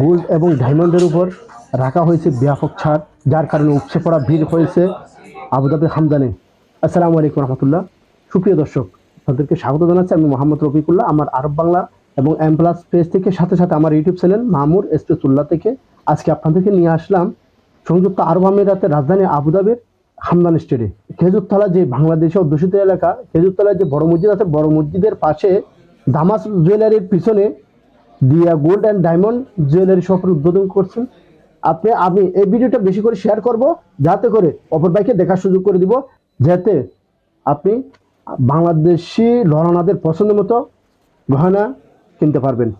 Gold এবং ডায়মন্ডের উপর রাখা হয়েছে ব্যাপক ছাড়, যার কারণে উপচে পড়া ভিড় হয়েছে আবুধাবি হামদানে আসসালামু আলাইকুম রহমতুল্লাহ। সুপ্রিয় দর্শক, আপনাদেরকে স্বাগত জানাচ্ছি। আমি মোহাম্মদ রফিকুল্লাহ, আমার আরব বাংলা এবং এম প্লাস পেজ থেকে, সাথে সাথে আমার ইউটিউব চ্যানেল মামুর এসপেসুল্লাহ থেকে। আজকে আপনাদেরকে নিয়ে আসলাম সংযুক্ত আরব আমিরাতের রাজধানী আবুধাবির হামদান স্টেটে। খেজুরতলা যে বাংলাদেশে অধ্যুষিত এলাকা খেজুরতলায় যে বড় মসজিদ আছে, বড় মসজিদের পাশে দামাস জুয়েলারির পিছনে দিয়া গোল্ড অ্যান্ড ডায়মন্ড জুয়েলারি শপের উদ্বোধন করছেন। আপনি, আমি এই ভিডিওটা বেশি করে শেয়ার করব, যাতে করে অপর ভাইকে দেখার সুযোগ করে দিব, যাতে আপনি বাংলাদেশি লড়ানাদের পছন্দ মতো গহনা কিনতে পারবেন।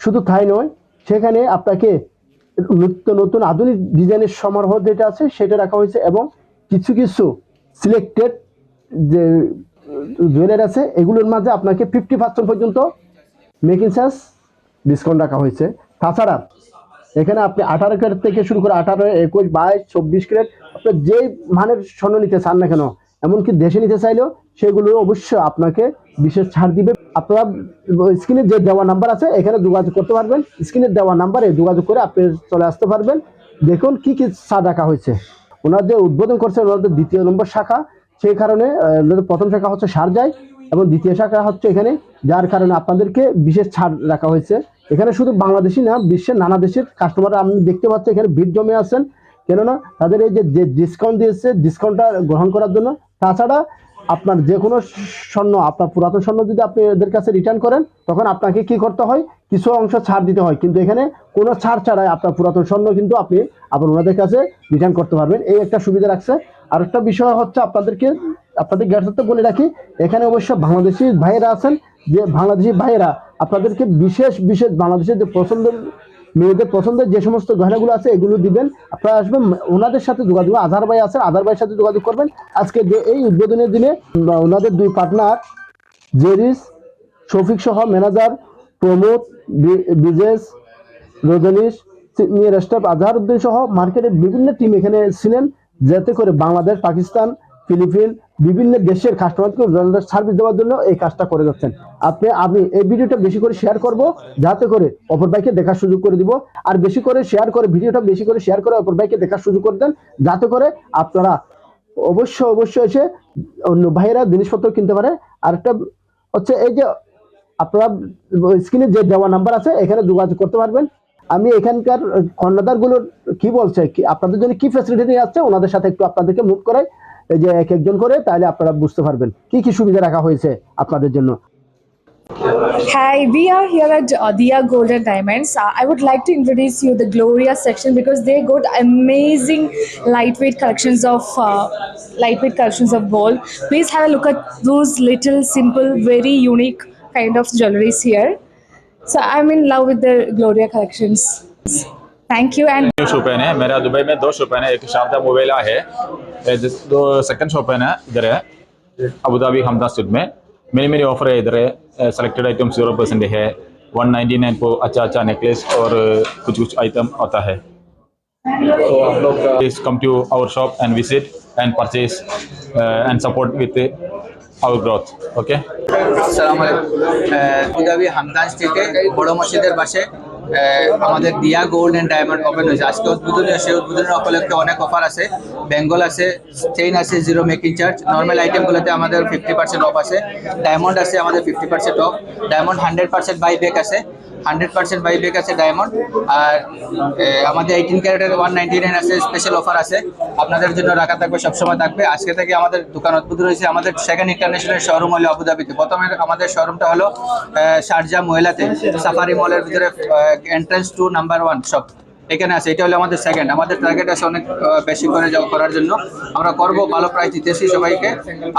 শুধু তাই নয়, সেখানে আপনাকে নিত্য নতুন আধুনিক ডিজাইনের সমারোহ যেটা আছে, সেটা রাখা হয়েছে এবং কিছু কিছু সিলেক্টেড যে জুয়েলারি আছে, এগুলোর মাঝে আপনাকে ফিফটি পার্সেন্ট পর্যন্ত মেকিং চার্জ ডিসকাউন্ট রাখা হয়েছে। তাছাড়া এখানে আপনি আঠারো ক্যারেট থেকে শুরু করে আঠারো, একুশ, বাইশ, চব্বিশ ক্যারেট আপনি যে মানের স্বর্ণ নিতে চান না কেন, এমনকি দেশে নিতে চাইলেও সেগুলো অবশ্যই আপনাকে বিশেষ ছাড় দিবে। আপনারা স্ক্রিনে যে দেওয়া নাম্বার আছে, এখানে যোগাযোগ করতে পারবেন। স্ক্রিনের দেওয়া নাম্বারে যোগাযোগ করে আপনি চলে আসতে পারবেন। দেখুন কি কি ছাড় রাখা হয়েছে। ওনাদের উদ্বোধন করছে, ওনাদের দ্বিতীয় নম্বর শাখা, সেই কারণে প্রথম শাখা হচ্ছে সারজাই। এবং দ্বিতীয় শাখা হচ্ছে এখানে, যার কারণে আপনাদেরকে বিশেষ ছাড় রাখা হয়েছে। এখানে শুধু বাংলাদেশি না, বিশ্বের নানা দেশের কাস্টমার আপনি দেখতে পাচ্ছেন এখানে ভিড় জমে আছেন। কেননা তাদের এই যে ডিসকাউন্ট দিয়েছে ডিসকাউন্টটা গ্রহণ করার জন্য, তাছাড়া আপনার যে কোনো স্বর্ণ, আপনার পুরাতন স্বর্ণ যদি আপনি এদের কাছে রিটার্ন করেন, তখন আপনাকে কি করতে হয়? কিছু অংশ ছাড় দিতে হয়। কিন্তু এখানে কোনো ছাড় ছাড়াই আপনার পুরাতন স্বর্ণ কিন্তু আপনি আবার ওনাদের কাছে রিটার্ন করতে পারবেন। এই একটা সুবিধা রাখছে। আর একটা বিষয় হচ্ছে আপনাদেরকে আপনাদের গ্যাসতে বলে রাখি, এখানে অবশ্য বাংলাদেশি ভাইয়েরা আছেন, যে বাংলাদেশি ভাইয়েরা আপনাদেরকে বিশেষ বিশেষ বাংলাদেশের যে পছন্দের মেয়েদের পছন্দের যে সমস্ত গহনাগুলো আছে, এগুলো দিবেন। আপনারা আসবেন, ওনাদের সাথে যোগাযোগ আধার ভাই আছে আধার ভাইয়ের সাথে যোগাযোগ করবেন। আজকে যে এই উদ্বোধনের দিনে ওনাদের দুই পার্টনার জেরিস, শফিক সহ ম্যানেজার প্রমোদ, বি- বিজেশ রজনীশ নিয়ে স্টাফ আজহারউদ্দিন সহ মার্কেটের বিভিন্ন টিম এখানে ছিলেন, যাতে করে বাংলাদেশ, পাকিস্তান, ফিলিপিন বিভিন্ন দেশের কাস্টমারকে সার্ভিস দেওয়ার জন্য এই কাজটা করে যাচ্ছেন। আপনি, আমি এই ভিডিওটা বেশি করে শেয়ার করব, যাতে করে অপর ভাইকে দেখার সুযোগ করে দিব। আর বেশি করে শেয়ার করে, ভিডিওটা বেশি করে শেয়ার করে অপর ভাইকে দেখার সুযোগ করে দেন, যাতে করে আপনারা অবশ্যই অবশ্যই এসে অন্য ভাইয়েরা জিনিসপত্র কিনতে পারে। আর একটা হচ্ছে এই যে আপনারা স্ক্রিনে যে দেওয়া নাম্বার আছে, এখানে যোগাযোগ করতে পারবেন। আমি এখানকার কর্ণধারগুলোর কি বলছে, কি আপনাদের জন্য কি ফ্যাসিলিটি নিয়ে আসছে ওনাদের সাথে একটু আপনাদেরকে মুভ করাই। এই যে এক একজন করে তাহলে আপনারা বুঝতে পারবেন কি কি সুবিধা রাখা হয়েছে আপনাদের জন্য Hi, we are here at uh, Dia Gold and Diamonds. Uh, I would like to introduce you the Gloria section because they got amazing lightweight collections of uh, lightweight collections of gold. Please have a look at those little simple, very unique kind of jewelries here. So I'm in love with the Gloria collections. Thank you and new shop है मेरा Dubai में दो shop है एक शारदा मोबाइला है ए, जिस- दो second shop है ना इधर है अबू धाबी हमदा स्ट्रीट में मेरी मेरी ऑफर है इधर है सेलेक्टेड आइटम जीरो परसेंट है वन नाइन्टी नाइन को अच्छा अच्छा नेकलेस और अ, कुछ कुछ आइटम आता है तो आप लोग please come to our shop and visit and purchase and support with our growth okay আসসালামু আলাইকুম আবুধাবি হামদান স্ট্রিটে বড় মসজিদের পাশে আহ, আমাদের দিয়া গোল্ড অ্যান্ড ডায়মন্ড ওপেন হয়েছে। আজকে উদ্বোধনী সেই উদ্বোধনের উপলক্ষে অনেক অফার আছে। বেঙ্গল আছে চেইন আছে জিরো মেকিং চার্জ নর্মাল আইটেমগুলোতে আমাদের ফিফটি পার্সেন্ট অফ আছে। ডায়মন্ড আছে, আমাদের fifty percent off diamond hundred percent buy back আছে। হান্ড্রেড পার্সেন্ট বাই ব্যাক আছে ডায়মন্ড। আর আমাদের এইটিন ক্যারেটের ওয়ান নাইনটি নাইন আছে স্পেশাল অফার আছে। আপনাদের জন্য রাখা থাকবে, সবসময় থাকবে। আজকে থেকে আমাদের দোকান উদ্বোধন হয়েছে আমাদের সেকেন্ড ইন্টারন্যাশনাল শোরুম হলো আবুধাবিতে। প্রথমে আমাদের শোরুমটা হলো শারজা মহিলাতে সাফারি মলের ভিতরে এন্ট্রান্স টু নাম্বার ওয়ান সব এখানে আছে, এটা হলো আমাদের সেকেন্ড আমাদের টার্গেট আছে অনেক বেশি করে যাওয়া করার জন্য। আমরা করব, ভালো প্রাইস দিতেছি সবাইকে।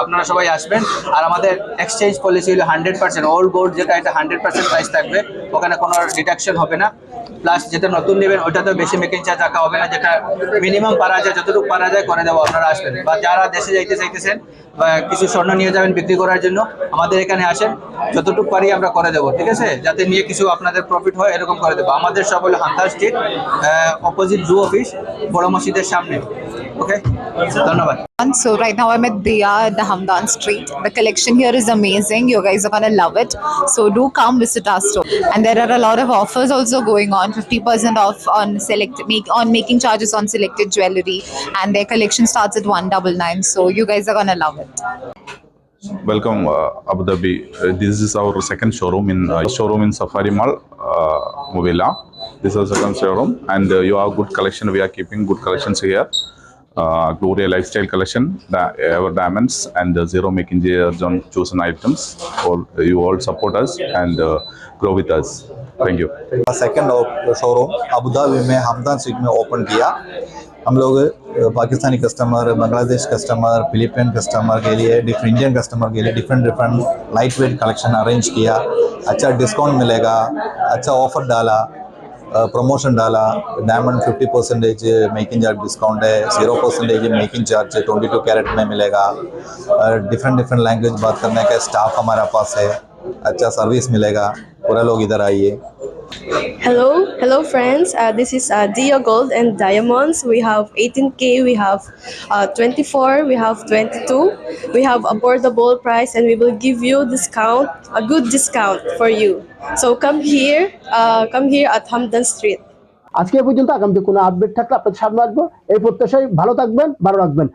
আপনারা সবাই আসবেন। আর আমাদের এক্সচেঞ্জ পলিসি হলো হান্ড্রেড পার্সেন্ট ওল্ড গোল্ড যেটা, এটা হান্ড্রেড পার্সেন্ট প্রাইস থাকবে। ওখানে কোনো ডিডাকশন হবে না। প্লাস যেটা নতুন নেবেন ওটাতে বেশি মেকিং চার্জ রাখা হবে না, যেটা মিনিমাম পারা যায়, যতটুকু পারা যায় করে দেবো, আপনারা আসবেন। বা যারা দেশে যাইতে চাইতেছেন, বা কিছু স্বর্ণ নিয়ে যাবেন বিক্রি করার জন্য, আমাদের এখানে আসেন, যতটুকু পারি আমরা করে দেবো, ঠিক আছে? যাতে নিয়ে কিছু আপনাদের প্রফিট হয়, এরকম করে দেবো। আমাদের সব হলো হান্তার স্ট্রিট অপোজিট জু অফিস বড় মসজিদের সামনে ওকে ধন্যবাদ। So right now I'm at Diya at the Hamdan Street. The collection here is amazing. You guys are gonna love it. So do come visit our store. And there are a lot of offers also going on. 50% off on select make on making charges on selected jewelry. And their collection starts at 199. So you guys are gonna love it. Welcome, uh, Abu Dhabi. Uh, this is our second showroom in uh, showroom in Safari Mall, uh, Mobila. This is our second showroom, and uh, you have good collection. We are keeping good collections here. Uh, Gloria lifestyle collection, the our diamonds, and the zero making charge on chosen items. All you all support us and uh, grow with us. Thank you. Second showroom Abu Dhabi में Hamdan street में open किया हम लोग Pakistani customer Bangladesh customer Philippine customer के लिए Indian customer के लिए different different light weight collection arrange किया अच्छा डिस्काउंट मिलेगा अच्छा ऑफ़र डाला प्रमोशन डाला diamond fifty percentage making charge discount है zero percentage making charge twenty two carat में मिलेगा। डिफरेंट डिफरेंट लैंग्वेज बात करने का स्टाफ हमारा पास है। अच्छा सर्विस मिलेगा। पूरा लोग इधर आइए। Hello, hello friends. Uh, this is uh, Dia Gold and Diamonds. We have 18K, we have uh, 24, we have 22. We have affordable price and we will give you discount, a good discount for you. So come here, uh, come here at Hamdan Street. আজকে পর্যন্ত আগামীতে কোনো update থাকলে আপনাদের সামনে আসব এই প্রত্যাশায় ভালো থাকবেন ভালো রাখবেন